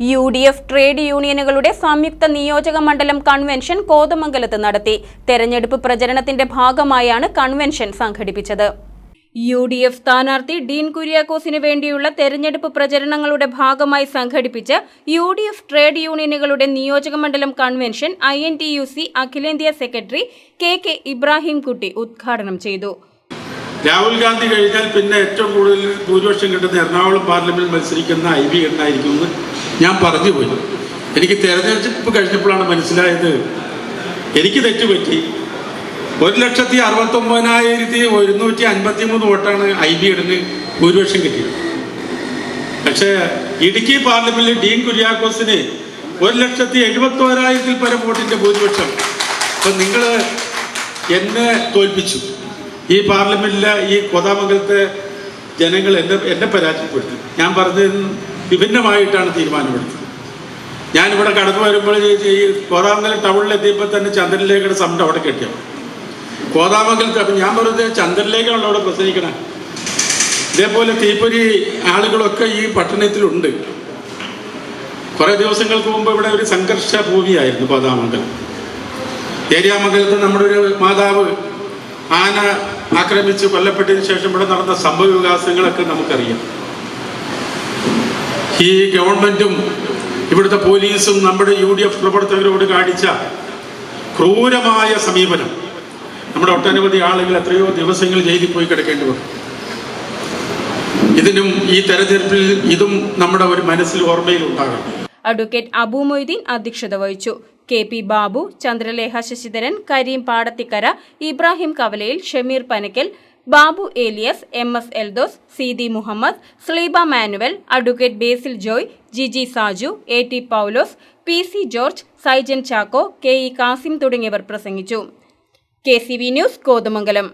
U D F trade യൂണിയനുകളുടെ സംയുക്ത നിയോജക മണ്ഡലം കൺവെൻഷൻ കോതമംഗലത്ത് നടത്തി. തെരഞ്ഞെടുപ്പ് പ്രചരണത്തിന്റെ ഭാഗമായാണ് കൺവെൻഷൻ സംഘടിപ്പിച്ചത്. യു ഡി എഫ് സ്ഥാനാർത്ഥി ഡീൻ കുര്യാക്കോസിന് വേണ്ടിയുള്ള തെരഞ്ഞെടുപ്പ് പ്രചരണങ്ങളുടെ ഭാഗമായി സംഘടിപ്പിച്ച യു ഡി എഫ് ട്രേഡ് യൂണിയനുകളുടെ നിയോജകമണ്ഡലം convention I N T U C അഖിലേന്ത്യാ സെക്രട്ടറി കെ കെ ഇബ്രാഹിംകുട്ടി ഉദ്ഘാടനം ചെയ്തു. രാഹുൽ ഗാന്ധി കഴിഞ്ഞാൽ പിന്നെ ഏറ്റവും കൂടുതൽ ഭൂരിപക്ഷം കിട്ടുന്ന എറണാകുളം പാർലമെന്റിൽ മത്സരിക്കുന്ന ഐ ബി എന്നായിരിക്കും എന്ന് ഞാൻ പറഞ്ഞു പോയി എനിക്ക് തെരഞ്ഞെടുപ്പ് കഴിഞ്ഞപ്പോഴാണ് മനസ്സിലായത് എനിക്ക് തെറ്റുപറ്റി. ഒരു ലക്ഷത്തി അറുപത്തി ഒമ്പതിനായിരത്തി ഒരുന്നൂറ്റി അൻപത്തി മൂന്ന് വോട്ടാണ് ഐ ബി ഇടന് ഭൂരിപക്ഷം കിട്ടിയത് പക്ഷേ ഇടുക്കി പാർലമെന്റിൽ ഡീൻ കുര്യാക്കോസിന് ഒരു ലക്ഷത്തി എഴുപത്തി ഓരായിരത്തിൽ പരം വോട്ടിന്റെ ഭൂരിപക്ഷം. അപ്പൊ നിങ്ങൾ എന്നെ തോൽപ്പിച്ചു. ഈ പാർലമെന്റിലെ ഈ കോതാമംഗലത്തെ ജനങ്ങൾ എന്നെ എന്നെ പരാജയപ്പെടുത്തി. ഞാൻ പറഞ്ഞതിന് വിഭിന്നമായിട്ടാണ് തീരുമാനമെടുത്തത്. ഞാനിവിടെ കടന്നു വരുമ്പോൾ ഈ കോതാമംഗലം ടൗണിലെത്തിയപ്പോൾ തന്നെ ചന്ദ്രലേഖയുടെ സൗണ്ട് അവിടെ കെട്ടിയത്. അപ്പം ഞാൻ പറയുന്നത് ചന്ദ്രനിലേക്കാണല്ലോ അവിടെ പ്രസംഗിക്കണേ. ഇതേപോലെ തീപ്പൊരി ആളുകളൊക്കെ ഈ പട്ടണത്തിലുണ്ട്. കുറേ ദിവസങ്ങൾക്ക് മുമ്പ് ഇവിടെ ഒരു സംഘർഷ ഭൂമിയായിരുന്നു കോതാമംഗലം ഏരിയാമംഗലത്ത് നമ്മുടെ ഒരു മാതാവ് ആന ആക്രമിച്ച് കൊല്ലപ്പെട്ടതിന് ശേഷം ഇവിടെ നടന്ന സംഭവ വികാസങ്ങളൊക്കെ നമുക്കറിയാം. ഈ ഗവൺമെന്റും ഇവിടുത്തെ പോലീസും നമ്മുടെ യു ഡി എഫ് പ്രവർത്തകരോട് കാണിച്ച ക്രൂരമായ സമീപനം. നമ്മുടെ ഒട്ടനവധി ആളുകൾ എത്രയോ ദിവസങ്ങൾ ജയിലിൽ പോയി കിടക്കേണ്ടി വന്നു. ഇതിനും ഈ തെരഞ്ഞെടുപ്പിൽ ഇതും നമ്മുടെ ഒരു മനസ്സിൽ ഓർമ്മയിൽ ഉണ്ടാകണം അഡ്വക്കേറ്റ് അബു മൊയ്തീൻ അധ്യക്ഷത വഹിച്ചു. കെ പി ബാബു ചന്ദ്രലേഖ ശശിധരൻ കരീം പാടത്തിക്കര ഇബ്രാഹിം കവലയിൽ Shameer Panakkal Babu Elias M S Eldhose C D Muhammad Sleeba Manuel advocate Basil Joy Jiji Saju A T Paulose P C George Saijan Chacko K E Kasim തുടങ്ങിയവർ പ്രസംഗിച്ചു. K C V news Kothamangalam.